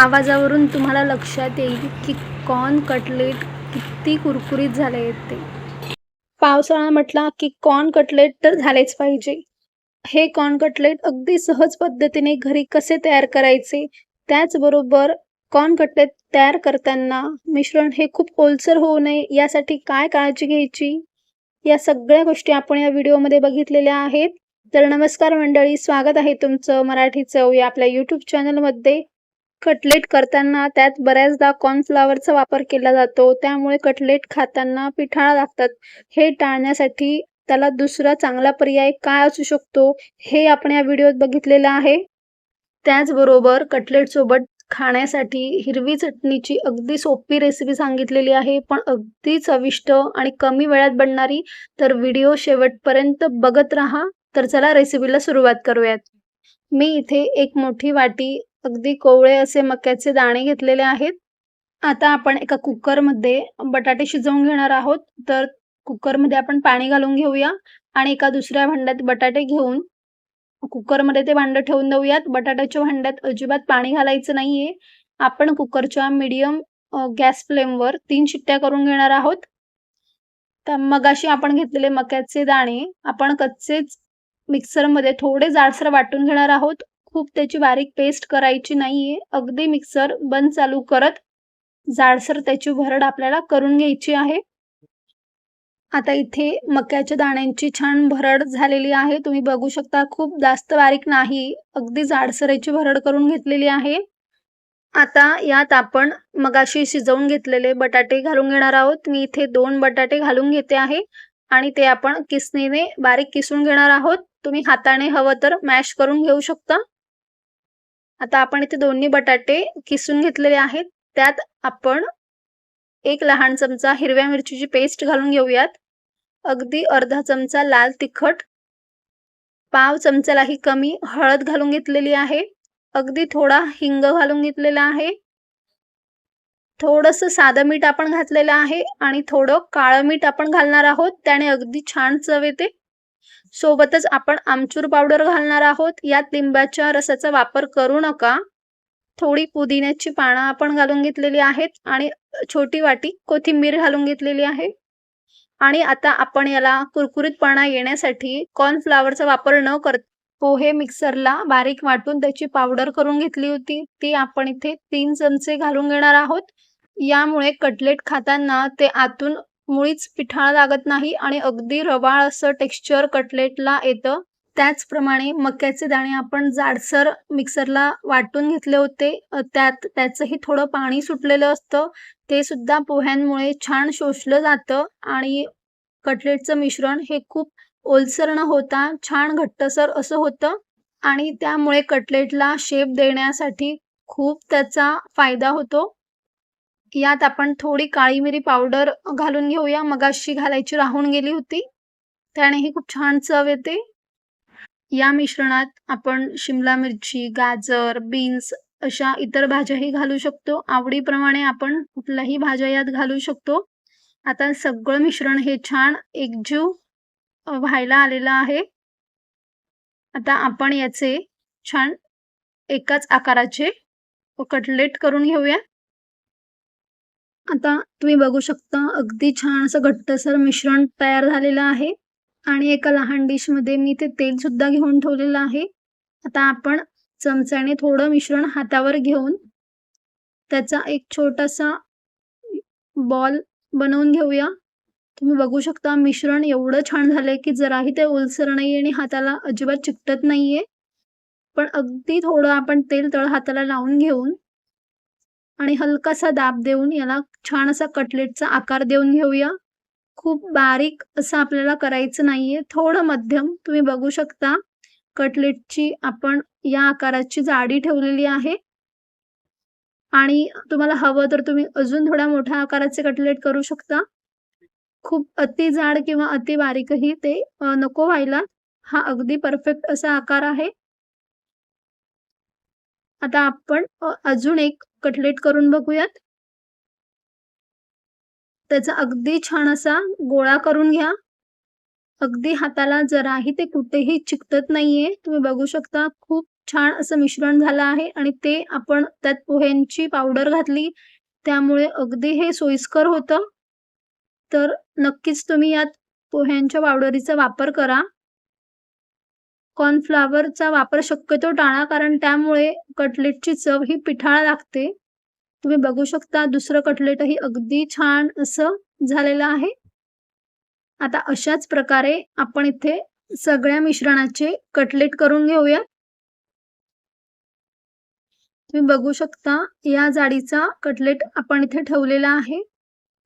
आवाजावरून तुम्हाला लक्षात येईल की कॉर्न कटलेट किती कुरकुरीत झाले आहेत ते. पावसाळा म्हटला की कॉर्न कटलेट तर झालेच पाहिजे. हे कॉर्न कटलेट अगदी सहज पद्धतीने घरी कसे तयार करायचे त्याचबरोबर कॉर्न कटलेट तयार करताना मिश्रण हे खूप ओलसर होऊ नये यासाठी काय काळजी घ्यायची? या सगळ्या गोष्टी आपण या व्हिडिओमध्ये बघितलेल्या आहेत. तर नमस्कार मंडळी स्वागत आहे तुमचं मराठी चव या आपल्या यूट्यूब चॅनलमध्ये कटलेट करताना त्यात बऱ्याचदा कॉर्नफ्लावरचा वापर केला जातो. त्यामुळे कटलेट खाताना पिठाळा लागतात. हे टाळण्यासाठी त्याला दुसरा चांगला पर्याय काय असू शकतो हे आपण या व्हिडिओत बघितलेलं आहे. त्याचबरोबर कटलेटसोबत खाण्यासाठी हिरवी चटणीची अगदी सोपी रेसिपी सांगितलेली आहे. पण अगदी चविष्ट आणि कमी वेळात बनणारी तर व्हिडिओ शेवटपर्यंत बघत राहा. तर चला रेसिपीला सुरुवात करूयात. मी इथे एक मोठी वाटी अगदी कोवळे असे मक्याचे दाणे घेतलेले आहेत. आता आपण एका कुकरमध्ये बटाटे शिजवून घेणार आहोत. तर कुकरमध्ये आपण पाणी घालून घेऊया आणि एका दुसऱ्या भांड्यात बटाटे घेऊन कुकरमध्ये ते भांडं ठेवून देऊयात. बटाट्याच्या भांड्यात अजिबात पाणी घालायचं नाहीये. आपण कुकरच्या मीडियम गॅस फ्लेमवर तीन शिट्ट्या करून घेणार आहोत. तर मगाशी आपण घेतलेले मक्याचे दाणे आपण कच्चेच मिक्सरमध्ये थोडे जाडसर वाटून घेणार आहोत. खूप त्याची बारीक पेस्ट करायची नाहीये. अगदी मिक्सर बंद चालू करत जाडसर त्याची भरड आपल्याला करून घ्यायची आहे. आता इथे मक्याच्या दाण्यांची छान भरड झालेली आहे. तुम्ही बघू शकता खूप जास्त बारीक नाही. अगदी जाडसरेची भरड करून घेतलेली आहे. आता यात आपण मगाशी शिजवून घेतलेले बटाटे घालून घेणार आहोत. मी इथे दोन बटाटे घालून घेते आहे आणि ते आपण किसणीने बारीक किसून घेणार आहोत. तुम्ही हाताने हवं तर मॅश करून घेऊ शकता. आता आपण इथे दोन्ही बटाटे किसून घेतलेले आहेत. त्यात आपण एक लहान चमचा हिरव्या मिरचीची पेस्ट घालून घेऊयात. अगदी अर्धा चमचा लाल तिखट पाव चमचालाही कमी हळद घालून घेतलेली आहे. अगदी थोडा हिंग घालून घेतलेला आहे. थोडंसं साधं मीठ आपण घातलेलं आहे आणि थोडं काळं मीठ आपण घालणार आहोत. त्याने अगदी छान चव येते. सोबतच आपण आमचूर पावडर घालणार आहोत. यात लिंबाच्या रसाचा वापर करू नका. थोडी पुदिन्याची पानं आपण घालून घेतलेली आहेत आणि छोटी वाटी कोथिंबीर घालून घेतलेली आहे. आणि आता आपण याला कुरकुरीतपणा येण्यासाठी कॉर्नफ्लावरचा वापर न कर हो पोहे मिक्सरला बारीक वाटून त्याची पावडर करून घेतली होती. ती आपण इथे तीन चमचे घालून घेणार आहोत. यामुळे कटलेट खाताना ते आतून मुळीच पिठाळ लागत नाही आणि अगदी रवाळ असं टेक्स्चर कटलेटला येतं. त्याचप्रमाणे मक्याचे दाणे आपण जाडसर मिक्सरला वाटून घेतले होते. त्यात त्याचंही थोडं पाणी सुटलेलं असतं. ते सुद्धा पोह्यांमुळे छान शोषलं जातं आणि कटलेटचं मिश्रण हे खूप ओलसर न होता छान घट्टसर असं होतं आणि त्यामुळे कटलेटला शेप देण्यासाठी खूप त्याचा फायदा होतो. यात आपण थोडी काळी मिरी पावडर घालून घेऊया. मगाशी घालायची राहून गेली होती. त्यानेही खूप छान चव येते. या मिश्रणात आपण शिमला मिरची गाजर बीन्स अशा इतर भाज्याही घालू शकतो. आवडीप्रमाणे आपण कुठल्याही भाज्या यात घालू शकतो. आता सगळं मिश्रण हे छान एकजीव व्हायला आलेलं आहे. आता आपण याचे छान एकाच आकाराचे कटलेट करून घेऊया. आता तुम्ही बघू शकता अगदी छान असं घट्टसर मिश्रण तयार झालेलं आहे. आणि एका लहान डिशमध्ये मी ते तेल सुद्धा घेऊन ठेवलेलं आहे. आता आपण चमच्याने थोडं मिश्रण हातावर घेऊन त्याचा एक छोटासा बॉल बनवून घेऊया. तुम्ही बघू शकता मिश्रण एवढं छान झालंय की जराही ते ओलसर नाही आणि हाताला अजिबात चिकटत नाहीये. पण अगदी थोडं आपण तेल तळ हाताला लावून घेऊन आणि हलकासा दाब देऊन याला छान असा कटलेटचा आकार देऊन घेऊया. खूप बारीक असं आपल्याला करायचं नाहीये. थोडं मध्यम. तुम्ही बघू शकता कटलेटची आपण या आकाराची जाडी ठेवलेली आहे. आणि तुम्हाला हवं तर तुम्ही अजून थोड्या मोठ्या आकाराचे कटलेट करू शकता. खूप अति जाड किंवा अति बारीकही ते नको व्हायला. हा अगदी परफेक्ट असा आकार आहे. आता आपण अजून एक कटलेट करून बघूयात. त्याचा अगदी छान असा गोळा करून घ्या. अगदी हाताला जराही ते कुठेही चिकटत नाहीये. तुम्ही बघू शकता खूप छान असं मिश्रण झालं आहे आणि ते आपण त्यात पोह्यांची पावडर घातली. त्यामुळे अगदी हे सोयीस्कर होतं. तर नक्कीच तुम्ही यात पोह्यांच्या पावडरीचा वापर करा. कॉर्नफ्लावरचा वापर शक्यतो टाळा कारण त्यामुळे कटलेटची चव ही पिठाळ लागते. तुम्ही बघू शकता दुसरं कटलेटही अगदी छान असं झालेलं आहे. आता अशाच प्रकारे आपण इथे सगळ्या मिश्रणाचे कटलेट करून घेऊया. तुम्ही बघू शकता या जाडीचा कटलेट आपण इथे ठेवलेला आहे.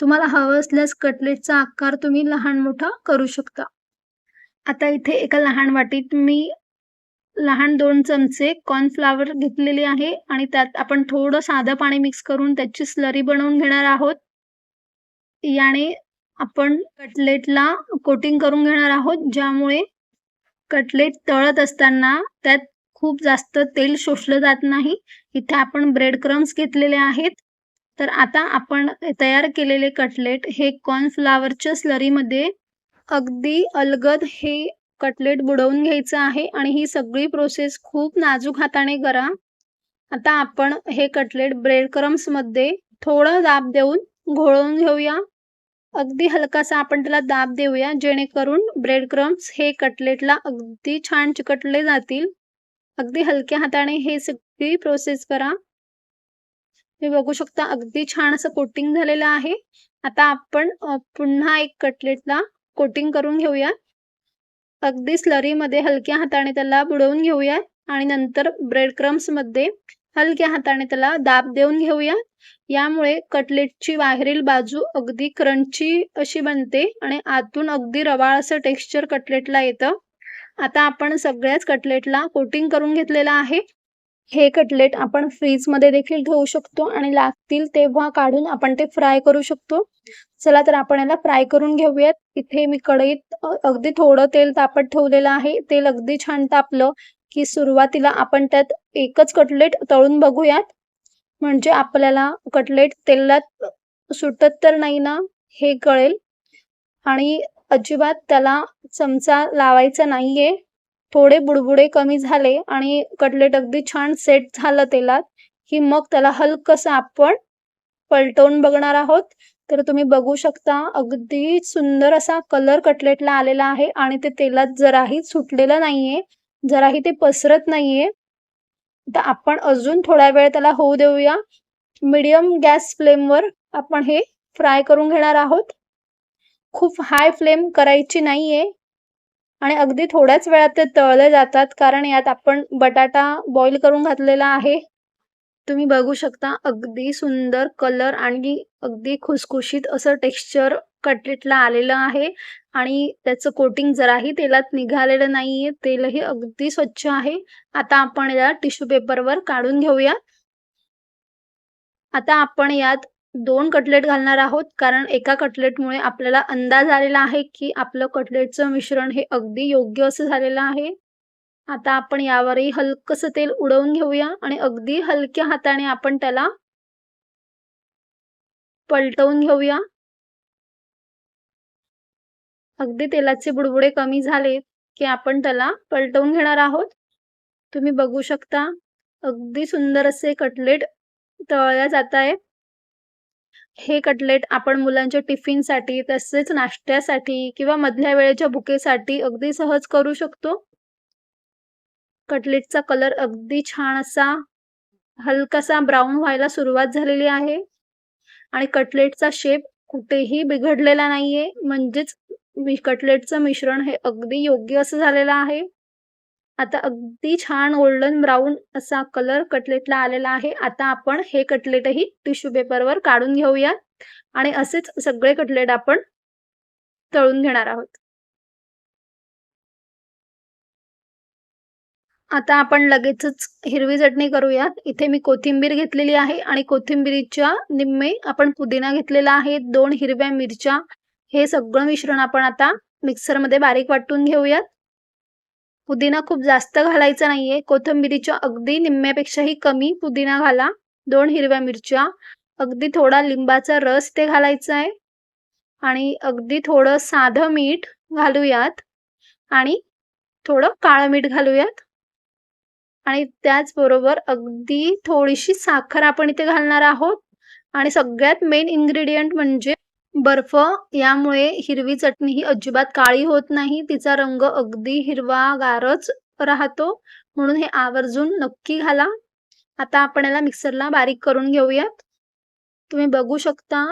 तुम्हाला हवं असल्यास कटलेटचा आकार तुम्ही लहान मोठा करू शकता. आता इथे एका लहान वाटीत मी लहान दोन चमचे कॉर्नफ्लावर घेतलेले आहे आणि त्यात आपण थोडं साधं पाणी मिक्स करून त्याची स्लरी बनवून घेणार आहोत. याने आपण कटलेटला कोटिंग करून घेणार आहोत ज्यामुळे कटलेट तळत असताना त्यात खूप जास्त तेल शोषलं जात नाही. इथे आपण ब्रेड क्रम्स घेतलेले आहेत. तर आता आपण तयार केलेले कटलेट हे कॉर्नफ्लावरच्या स्लरीमध्ये अगदी अलगद हे कटलेट बुडवून घ्यायचं आहे आणि ही सगळी प्रोसेस खूप नाजूक हाताने करा. आता आपण हे कटलेट ब्रेड क्रम्समध्ये थोडं दाब देऊन घोळवून घेऊया. अगदी हलकासा आपण त्याला दाब देऊया जेणेकरून ब्रेड क्रम्स हे कटलेटला अगदी छान चिकटले जातील. अगदी हलक्या हाताने हे सगळी प्रोसेस करा. तुम्ही बघू शकता अगदी छान असं कोटिंग झालेलं आहे. आता आपण पुन्हा एक कटलेटला कोटिंग करून घेऊया. अगदी स्लरीमध्ये हलक्या हाताने त्याला बुडवून घेऊया आणि नंतर ब्रेड क्रम्समध्ये हलक्या हाताने त्याला दाब देऊन घेऊया. यामुळे कटलेटची बाहेरील बाजू अगदी क्रंची अशी बनते आणि आतून अगदी रवाळ असं टेक्स्चर कटलेटला येतं. आता आपण सगळ्याच कटलेटला कोटिंग करून घेतलेलं आहे. हे कटलेट आपण फ्रीजमध्ये देखील ठेवू शकतो आणि लागतील तेव्हा काढून आपण ते फ्राय करू शकतो. चला तर आपण याला फ्राय करून घेऊयात. इथे मी कढईत अगदी थोडं तेल तापत ठेवलेलं आहे. तेल अगदी छान तापलं की सुरुवातीला आपण त्यात एकच कटलेट तळून बघूयात. म्हणजे आपल्याला कटलेट तेलात सुटत तर नाही ना हे कळेल आणि अजिबात त्याला चमचा लावायचा नाहीये. थोडे बुडबुडे कमी झाले आणि कटलेट अगदी छान सेट झालं तेलात की मग त्याला हलकसं आपण पलटवून बघणार आहोत. तर तुम्ही बघू शकता अगदी सुंदर असा कलर कटलेटला आलेला आहे आणि ते तेलात जराही सुटलेलं नाहीये जराही ते पसरत नाहीये. तर आपण अजून थोड्या वेळ त्याला होऊ देऊया. मीडियम गॅस फ्लेमवर आपण हे फ्राय करून घेणार आहोत. खूप हाय फ्लेम करायची नाहीये. आणि अगदी थोड्याच वेळात ते तळले जातात कारण यात आपण बटाटा बॉईल करून घातलेला आहे. तुम्ही बघू शकता अगदी सुंदर कलर आणि अगदी खुसखुशीत असं टेक्स्चर कटलेटला आलेलं आहे. आणि त्याचं कोटिंग जराही तेलात निघालेलं नाहीये तेलही अगदी स्वच्छ आहे. आता आपण याला टिश्यू पेपरवर काढून घेऊया. आता आपण यात दोन कटलेट घालणार आहोत. कारण एका कटलेटमुळे आपल्याला अंदाज आलेला आहे की आपलं कटलेटचं मिश्रण हे अगदी योग्य असं झालेलं आहे. आता आपण यावरही हलकसं तेल उडवून घेऊया आणि अगदी हलक्या हाताने आपण त्याला पलटवून घेऊया. अगदी तेलाचे बुडबुडे कमी झाले की आपण त्याला पलटवून घेणार आहोत. तुम्ही बघू शकता अगदी सुंदर असे कटलेट तळल्या जात आहेत. हे कटलेट आपण मुलांच्या टिफिनसाठी तसेच नाश्त्यासाठी किंवा मधल्या वेळेच्या बुकेसाठी अगदी सहज करू शकतो. कटलेटचा कलर अगदी छान असा हलकासा ब्राऊन व्हायला सुरुवात झालेली आहे. आणि कटलेटचा शेप कुठेही बिघडलेला नाहीये. म्हणजेच कटलेटचं मिश्रण हे अगदी योग्य असं झालेलं आहे. आता अगदी छान गोल्डन ब्राऊन असा कलर कटलेटला आलेला आहे. आता आपण हे कटलेटही टिश्यू पेपरवर काढून घेऊया. आणि असेच सगळे कटलेट आपण तळून घेणार आहोत. आता आपण लगेचच हिरवी चटणी करूयात. इथे मी कोथिंबीर घेतलेली आहे आणि कोथिंबीरीच्या निम्मे आपण पुदिना घेतलेला आहे. दोन हिरव्या मिरच्या. हे सगळं मिश्रण आपण आता मिक्सरमध्ये बारीक वाटून घेऊयात. पुदिना खूप जास्त घालायचा नाहीये. कोथिंबिरीच्या अगदी निम्म्यापेक्षाही कमी पुदिना घाला. दोन हिरव्या मिरच्या. अगदी थोडा लिंबाचा रस ते घालायचा आहे. आणि अगदी थोडं साधं मीठ घालूयात. आणि थोडं काळं मीठ घालूयात. आणि त्याचबरोबर अगदी थोडीशी साखर आपण इथे घालणार आहोत. आणि सगळ्यात मेन इन्ग्रेडियंट म्हणजे बर्फ यामुळे हिरवी चटणी ही अजिबात काळी होत नाही. तिचा रंग अगदी हिरवागारच राहतो. म्हणून हे आवर्जून नक्की घाला. आता आपण याला मिक्सरला बारीक करून घेऊयात. तुम्ही बघू शकता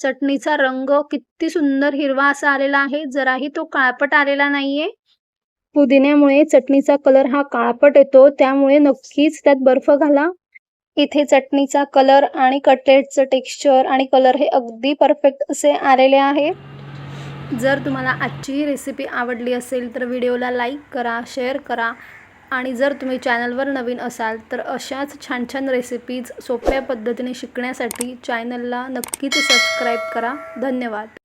चटणीचा रंग किती सुंदर हिरवा असा आलेला आहे. जराही तो काळपट आलेला नाहीये. पुदिन्यामुळे चटणीचा कलर हा काळपट येतो. त्यामुळे नक्कीच त्यात बर्फ घाला. इथे चटणीचा कलर आणि कटलेटचं टेक्स्चर आणि कलर हे अगदी परफेक्ट असे आलेले आहे. जर तुम्हाला आजची ही रेसिपी आवडली असेल तर व्हिडिओला लाईक करा शेअर करा आणि जर तुम्ही चॅनलवर नवीन असाल तर अशाच छान छान रेसिपीज सोप्या पद्धतीने शिकण्यासाठी चॅनलला नक्कीच सबस्क्राईब करा. धन्यवाद.